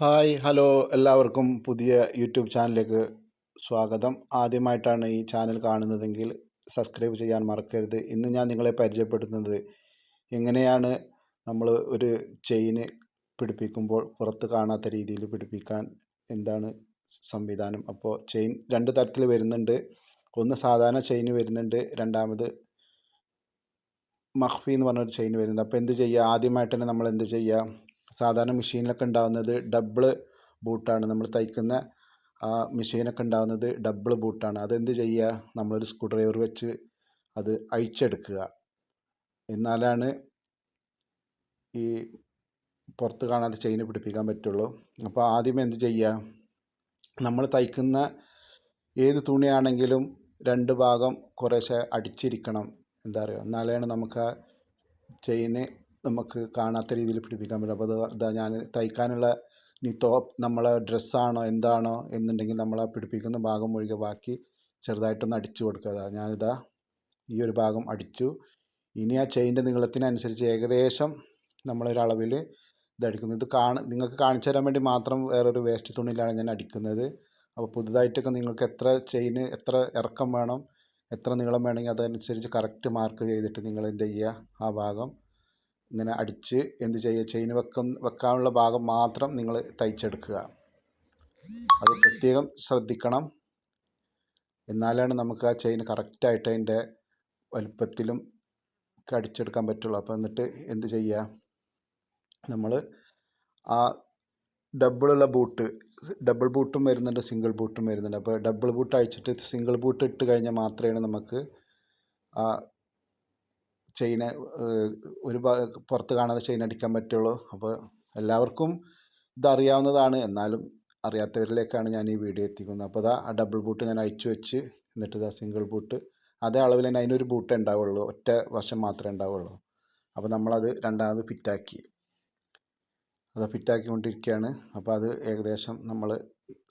Hi hello എല്ലാവർക്കും പുതിയ YouTube ചാനലിലേക്ക് സ്വാഗതം. ആദ്യമായിട്ടാണ് ഈ ചാനൽ കാണുന്നതെങ്കിൽ സബ്സ്ക്രൈബ് ചെയ്യാൻ മറക്കരുത്. ഇന്ന് ഞാൻ നിങ്ങളെ പരിചയപ്പെടുത്തുന്നത് എങ്ങനെയാണ് നമ്മൾ ഒരു ചെയിന് പിടിപ്പിക്കുമ്പോൾ പുറത്ത് കാണാത്ത രീതിയിൽ പിടിപ്പിക്കാൻ എന്താണ് സംവിധാനം? അപ്പോൾ ചെയിൻ രണ്ട് തരത്തിൽ വരുന്നുണ്ട്. ഒന്ന് സാധാരണ ചെയിൻ വരുന്നുണ്ട് രണ്ടാമത് മഹ്ഫി എന്ന് പറഞ്ഞൊരു ചെയിൻ വരുന്നുണ്ട്. അപ്പോൾ എന്ത് ചെയ്യുക? ആദ്യമായിട്ട് തന്നെ നമ്മൾ എന്ത് ചെയ്യുക? സാധാരണ മെഷീനിലൊക്കെ ഉണ്ടാകുന്നത് ഡബിൾ ബൂട്ടാണ് നമ്മൾ തയ്ക്കുന്ന ആ മെഷീനൊക്കെ ഉണ്ടാകുന്നത് ഡബിൾ ബൂട്ടാണ് അതെന്ത് ചെയ്യുക? നമ്മളൊരു സ്ക്രൂ ഡ്രൈവർ വെച്ച് അത് അഴിച്ചെടുക്കുക. എന്നാലാണ് ഈ പുറത്ത് കാണാതെ ചെയിന് പിടിപ്പിക്കാൻ പറ്റുള്ളൂ. അപ്പോൾ ആദ്യം എന്ത് ചെയ്യുക? നമ്മൾ തയ്ക്കുന്ന ഏത് തുണിയാണെങ്കിലും രണ്ട് ഭാഗം കുറേശ്ശെ അടിച്ചിരിക്കണം. എന്താ പറയുക? എന്നാലാണ് നമുക്ക് ആ ചെയിന് നമുക്ക് കാണാത്ത രീതിയിൽ പിടിപ്പിക്കാൻ പറ്റും. അപ്പോൾ അത് ഇതാ ഞാൻ തയ്ക്കാനുള്ള ഇനി ടോപ്പ് നമ്മളെ ഡ്രസ്സാണോ എന്താണോ എന്നുണ്ടെങ്കിൽ നമ്മൾ ആ പിടിപ്പിക്കുന്ന ഭാഗം ഒഴികെ ബാക്കി ചെറുതായിട്ടൊന്ന് അടിച്ചു കൊടുക്കുക. ഞാനിതാ ഈ ഒരു ഭാഗം അടിച്ചു. ഇനി ആ ചെയിന്റെ നീളത്തിനനുസരിച്ച് ഏകദേശം നമ്മളൊരളവിൽ ഇത് അടിക്കുന്നത് ഇത് കാണ നിങ്ങൾക്ക് കാണിച്ചു തരാൻ വേണ്ടി മാത്രം വേറൊരു വേസ്റ്റ് തുണിയിലാണ് ഞാൻ അടിക്കുന്നത്. അപ്പോൾ പുതുതായിട്ടൊക്കെ നിങ്ങൾക്ക് എത്ര ചെയിന് എത്ര ഇറക്കം വേണം എത്ര നീളം വേണമെങ്കിൽ അതനുസരിച്ച് കറക്റ്റ് മാർക്ക് ചെയ്തിട്ട് നിങ്ങൾ എന്ത് ചെയ്യുക ആ ഭാഗം. ഇങ്ങനെ അടിച്ച് എന്ത് ചെയ്യുക ചെയിൻ വെക്കുന്ന വെക്കാനുള്ള ഭാഗം മാത്രം നിങ്ങൾ തയ്ച്ചെടുക്കുക. അത് പ്രത്യേകം ശ്രദ്ധിക്കണം. എന്നാലാണ് നമുക്ക് ആ ചെയിൻ കറക്റ്റായിട്ട് അതിന്റെ വലുപ്പത്തിലും അടിച്ചെടുക്കാൻ പറ്റുള്ളൂ. അപ്പോൾ എന്നിട്ട് എന്ത് ചെയ്യുക? നമ്മൾ ആ ഡബിളുള്ള ബൂട്ട് ഡബിൾ ബൂട്ടും വരുന്നുണ്ട് സിംഗിൾ ബൂട്ടും വരുന്നുണ്ട്. അപ്പോൾ ഡബിൾ ബൂട്ട് അഴിച്ചിട്ട് സിംഗിൾ ബൂട്ട് ഇട്ട് കഴിഞ്ഞാൽ മാത്രമേ നമുക്ക് ആ ചെയിന് ഒരു പുറത്ത് കാണാതെ ചെയിൻ അടിക്കാൻ പറ്റുള്ളൂ. അപ്പോൾ എല്ലാവർക്കും ഇതറിയാവുന്നതാണ്. എന്നാലും അറിയാത്തവരിലേക്കാണ് ഞാൻ ഈ വീഡിയോ എത്തിക്കുന്നത്. അപ്പോൾ ആ ഡബിൾ ബൂട്ട് ഞാൻ അഴിച്ചു വെച്ച് എന്നിട്ട് ഇതാ സിംഗിൾ ബൂട്ട്. അതേ അളവിൽ തന്നെ അതിനൊരു ബൂട്ടേ ഉണ്ടാവുള്ളൂ. ഒറ്റ വശം മാത്രമേ ഉണ്ടാവുള്ളൂ. അപ്പോൾ നമ്മളത് രണ്ടാമത് ഫിറ്റാക്കി. അത് ഫിറ്റാക്കിക്കൊണ്ടിരിക്കുകയാണ്. അപ്പോൾ അത് ഏകദേശം നമ്മൾ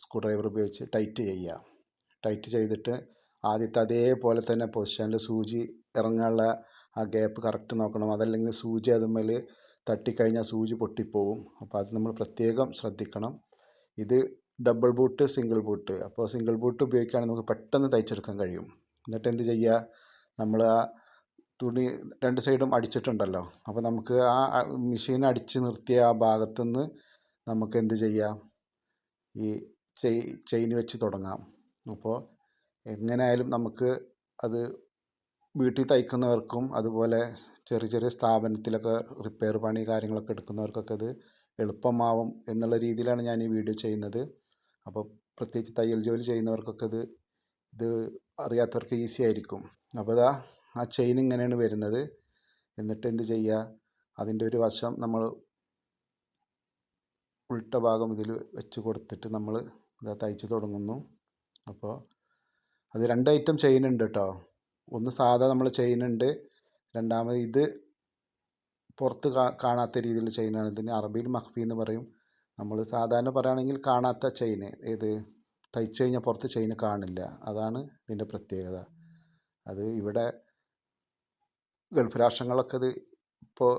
സ്ക്രൂ ഡ്രൈവർ ഉപയോഗിച്ച് ടൈറ്റ് ചെയ്യുക. ടൈറ്റ് ചെയ്തിട്ട് ആദ്യത്തെ അതേപോലെ തന്നെ പൊസിഷനിൽ സൂചി ഇറങ്ങാനുള്ള ആ ഗ്യാപ്പ് കറക്റ്റ് നോക്കണം. അതല്ലെങ്കിൽ സൂചി അതുമ്മേൽ തട്ടിക്കഴിഞ്ഞാൽ സൂചി പൊട്ടിപ്പോവും. അപ്പോൾ അത് നമ്മൾ പ്രത്യേകം ശ്രദ്ധിക്കണം. ഇത് ഡബിൾ ബൂട്ട് സിംഗിൾ ബൂട്ട് അപ്പോൾ സിംഗിൾ ബൂട്ട് ഉപയോഗിക്കുകയാണെങ്കിൽ നമുക്ക് പെട്ടെന്ന് തയ്ച്ചെടുക്കാൻ കഴിയും. എന്നിട്ട് എന്ത് ചെയ്യുക? നമ്മൾ ആ തുണി രണ്ട് സൈഡും അടിച്ചിട്ടുണ്ടല്ലോ. അപ്പോൾ നമുക്ക് ആ മെഷീൻ അടിച്ച് നിർത്തിയ ആ ഭാഗത്തുനിന്ന് നമുക്ക് എന്ത് ചെയ്യാം ഈ ചെയ് ചെയിൻ വെച്ച് തുടങ്ങാം. അപ്പോൾ എങ്ങനെയായാലും നമുക്ക് അത് വീട്ടിൽ തയ്ക്കുന്നവർക്കും അതുപോലെ ചെറിയ ചെറിയ സ്ഥാപനത്തിലൊക്കെ റിപ്പയർ പണി കാര്യങ്ങളൊക്കെ എടുക്കുന്നവർക്കൊക്കെ ഇത് എളുപ്പമാവും എന്നുള്ള രീതിയിലാണ് ഞാൻ ഈ വീഡിയോ ചെയ്യുന്നത്. അപ്പോൾ പ്രത്യേകിച്ച് തയ്യൽ ജോലി ചെയ്യുന്നവർക്കൊക്കെ ഇത് ഇത് അറിയാത്തവർക്ക് ഈസി ആയിരിക്കും. അപ്പോൾ ഇതാ ആ ചെയിൻ ഇങ്ങനെയാണ് വരുന്നത്. എന്നിട്ട് എന്ത് ചെയ്യുക അതിന്റെ ഒരു വശം നമ്മൾ ഉൾട്ട ഭാഗം ഇതിൽ വെച്ച് കൊടുത്തിട്ട് നമ്മൾ ഇതാ തയ്ച്ച് തുടങ്ങുന്നു. അപ്പോൾ അത് രണ്ട് ഐറ്റം ചെയിൻ ഉണ്ട് കേട്ടോ. ഒന്ന് സാധാ നമ്മൾ ചെയിൻ ഉണ്ട് രണ്ടാമത് ഇത് പുറത്ത് കാണാത്ത രീതിയിൽ ചെയിനാണ് ഇതിന് അറബിയിൽ മഹ്ബി എന്ന് പറയും. നമ്മൾ സാധാരണ പറയുകയാണെങ്കിൽ കാണാത്ത ചെയിന് ഏത് തയ്ച്ചു കഴിഞ്ഞാൽ പുറത്ത് ചെയിൻ കാണില്ല. അതാണ് ഇതിന്റെ പ്രത്യേകത. അത് ഇവിടെ ഗൾഫ് രാഷ്ട്രങ്ങളൊക്കെ ഇത് ഇപ്പോൾ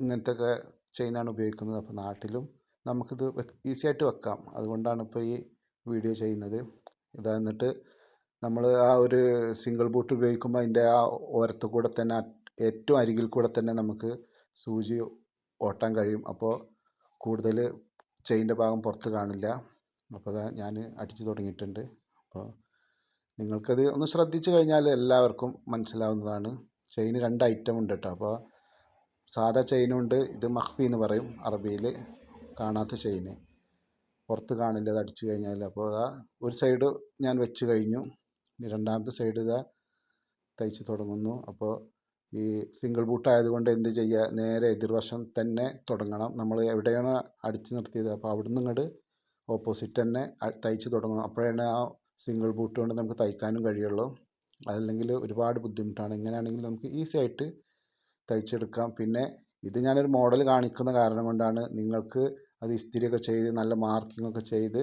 ഇങ്ങനത്തെ ഒക്കെ ചെയിനാണ് ഉപയോഗിക്കുന്നത്. അപ്പോൾ നാട്ടിലും നമുക്കിത് ഈസി ആയിട്ട് വെക്കാം. അതുകൊണ്ടാണ് ഇപ്പോൾ ഈ വീഡിയോ ചെയ്യുന്നത്. ഇതാ എന്നിട്ട് നമ്മൾ ആ ഒരു സിംഗിൾ ബൂട്ട് ഉപയോഗിക്കുമ്പോൾ അതിന്റെ ആ ഓരത്ത് കൂടെ തന്നെ ഏറ്റവും അരികിൽ കൂടെ തന്നെ നമുക്ക് സൂചി ഓട്ടാൻ കഴിയും. അപ്പോൾ കൂടുതൽ ചെയിന്റെ ഭാഗം പുറത്ത് കാണില്ല. അപ്പോൾ ഞാൻ അടിച്ചു തുടങ്ങിയിട്ടുണ്ട്. അപ്പോൾ നിങ്ങൾക്കത് ഒന്ന് ശ്രദ്ധിച്ചു കഴിഞ്ഞാൽ എല്ലാവർക്കും മനസ്സിലാവുന്നതാണ്. ചെയിൻ രണ്ട് ഐറ്റം ഉണ്ട് കേട്ടോ അപ്പോൾ സാധാ ചെയിനും ഉണ്ട്. ഇത് മഹ്ബി എന്ന് പറയും അറബിയിൽ കാണാത്ത ചെയിന് പുറത്ത് കാണില്ല അത് അടിച്ചു കഴിഞ്ഞാൽ അപ്പോൾ അതാ ഒരു സൈഡ് ഞാൻ വെച്ച് കഴിഞ്ഞു. രണ്ടാമത്തെ സൈഡ് ഇതാ തയ്ച്ച് തുടങ്ങുന്നു. അപ്പോൾ ഈ സിംഗിൾ ബൂട്ടായതുകൊണ്ട് എന്ത് ചെയ്യുക നേരെ എതിർവശം തന്നെ തുടങ്ങണം. നമ്മൾ എവിടെയാണ് അടിച്ച് നിർത്തിയത്? അപ്പോൾ അവിടുന്ന് ഇങ്ങോട്ട് ഓപ്പോസിറ്റ് തന്നെ തയ്ച്ച് തുടങ്ങണം. അപ്പോഴാണ് ആ സിംഗിൾ ബൂട്ട് കൊണ്ട് നമുക്ക് തയ്ക്കാനും കഴിയുള്ളൂ. അതല്ലെങ്കിൽ ഒരുപാട് ബുദ്ധിമുട്ടാണ്. ഇങ്ങനെയാണെങ്കിൽ നമുക്ക് ഈസി ആയിട്ട് തയ്ച്ചെടുക്കാം. പിന്നെ ഇത് ഞാനൊരു മോഡൽ കാണിക്കുന്ന കാരണം കൊണ്ടാണ് നിങ്ങൾക്ക് അത് ഇസ്തിരിയൊക്കെ ചെയ്ത് നല്ല മാർക്കിംഗ് ഒക്കെ ചെയ്ത്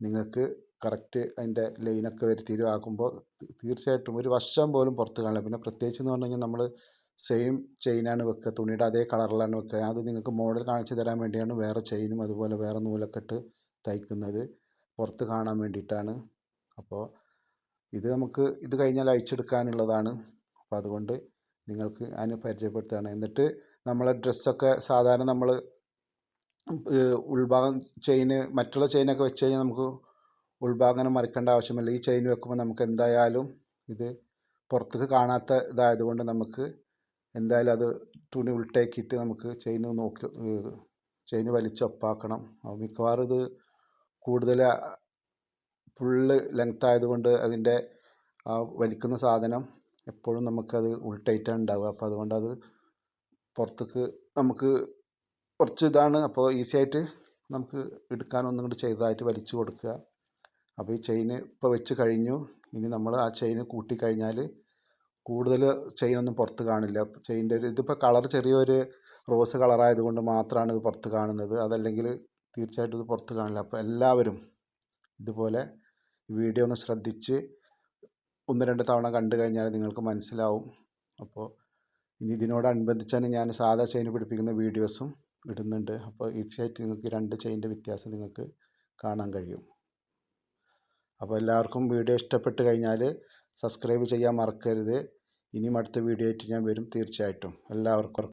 നിങ്ങൾക്ക് കറക്റ്റ് അതിന്റെ ലൈനൊക്കെ വരെ ആക്കുമ്പോൾ തീർച്ചയായിട്ടും ഒരു വശം പോലും പുറത്ത് കാണില്ല പിന്നെ പ്രത്യേകിച്ച് എന്ന് പറഞ്ഞു കഴിഞ്ഞാൽ നമ്മൾ സെയിം ചെയിനാണ് വെക്കുക. തുണിയുടെ അതേ കളറിലാണ് വെക്കുക. അത് നിങ്ങൾക്ക് മോഡൽ കാണിച്ചു തരാൻ വേണ്ടിയാണ് വേറെ ചെയിനും അതുപോലെ വേറെ നൂലൊക്കെ ഇട്ട് തയ്ക്കുന്നത്. പുറത്ത് കാണാൻ വേണ്ടിയിട്ടാണ്. അപ്പോൾ ഇത് നമുക്ക് ഇത് കഴിഞ്ഞാൽ അയച്ചെടുക്കാനുള്ളതാണ് അപ്പോൾ അതുകൊണ്ട് നിങ്ങൾക്ക് അതിന് പരിചയപ്പെടുത്തുകയാണ്. എന്നിട്ട് നമ്മളെ ഡ്രസ്സൊക്കെ സാധാരണ നമ്മൾ ഉൾഭാഗം ചെയിന് മറ്റുള്ള ചെയിനൊക്കെ വെച്ച് കഴിഞ്ഞാൽ നമുക്ക് ഉൾഭാഗം മറിക്കേണ്ട ആവശ്യമില്ല. ഈ ചെയിൻ വെക്കുമ്പോൾ നമുക്ക് എന്തായാലും ഇത് പുറത്തേക്ക് കാണാത്ത ഇതായതുകൊണ്ട് നമുക്ക് എന്തായാലും അത് തുണി ഉൾട്ടേക്കിയിട്ട് നമുക്ക് ചെയിൻ നോക്കി ചെയിൻ വലിച്ചൊപ്പാക്കണം മിക്കവാറും ഇത് കൂടുതൽ ഫുള്ള് ലെങ്ത് ആയതുകൊണ്ട് അതിന്റെ ആ വലിക്കുന്ന സാധനം എപ്പോഴും നമുക്കത് ഉൾട്ടായിട്ടാണ് ഉണ്ടാവുക. അപ്പോൾ അതുകൊണ്ട് അത് പുറത്തേക്ക് നമുക്ക് കുറച്ച് ഇതാണ്. അപ്പോൾ ഈസി ആയിട്ട് നമുക്ക് എടുക്കാൻ ഒന്നും കൂടി ചെയ്തതായിട്ട് വലിച്ചു കൊടുക്കുക. അപ്പോൾ ഈ ചെയിന് ഇപ്പോൾ വെച്ച് കഴിഞ്ഞു. ഇനി നമ്മൾ ആ ചെയിന് കൂട്ടിക്കഴിഞ്ഞാൽ കൂടുതൽ ചെയിനൊന്നും പുറത്ത് കാണില്ല. ചെയിന്റെ ഒരു ഇതിപ്പോൾ കളർ ചെറിയൊരു റോസ് കളറായതുകൊണ്ട് മാത്രമാണ് ഇത് പുറത്ത് കാണുന്നത്. അതല്ലെങ്കിൽ തീർച്ചയായിട്ടും ഇത് പുറത്ത് കാണില്ല. അപ്പോൾ എല്ലാവരും ഇതുപോലെ വീഡിയോ ഒന്ന് ശ്രദ്ധിച്ച് ഒന്ന് രണ്ട് തവണ കണ്ടു കഴിഞ്ഞാൽ നിങ്ങൾക്ക് മനസ്സിലാവും. അപ്പോൾ ഇനി ഇതിനോടനുബന്ധിച്ചാണ് ഞാൻ സാധാ ചെയിൻ പിടിപ്പിക്കുന്ന വീഡിയോസും ഇടുന്നുണ്ട്. അപ്പോൾ ഈസിയായിട്ട് നിങ്ങൾക്ക് രണ്ട് ചെയിന്റെ വ്യത്യാസം നിങ്ങൾക്ക് കാണാൻ കഴിയും. അപ്പോൾ എല്ലാവർക്കും വീഡിയോ ഇഷ്ടപ്പെട്ട് കഴിഞ്ഞാൽ സബ്സ്ക്രൈബ് ചെയ്യാൻ മറക്കരുത്. ഇനിയും അടുത്ത വീഡിയോ ആയിട്ട് ഞാൻ വരും തീർച്ചയായിട്ടും. എല്ലാവർക്കും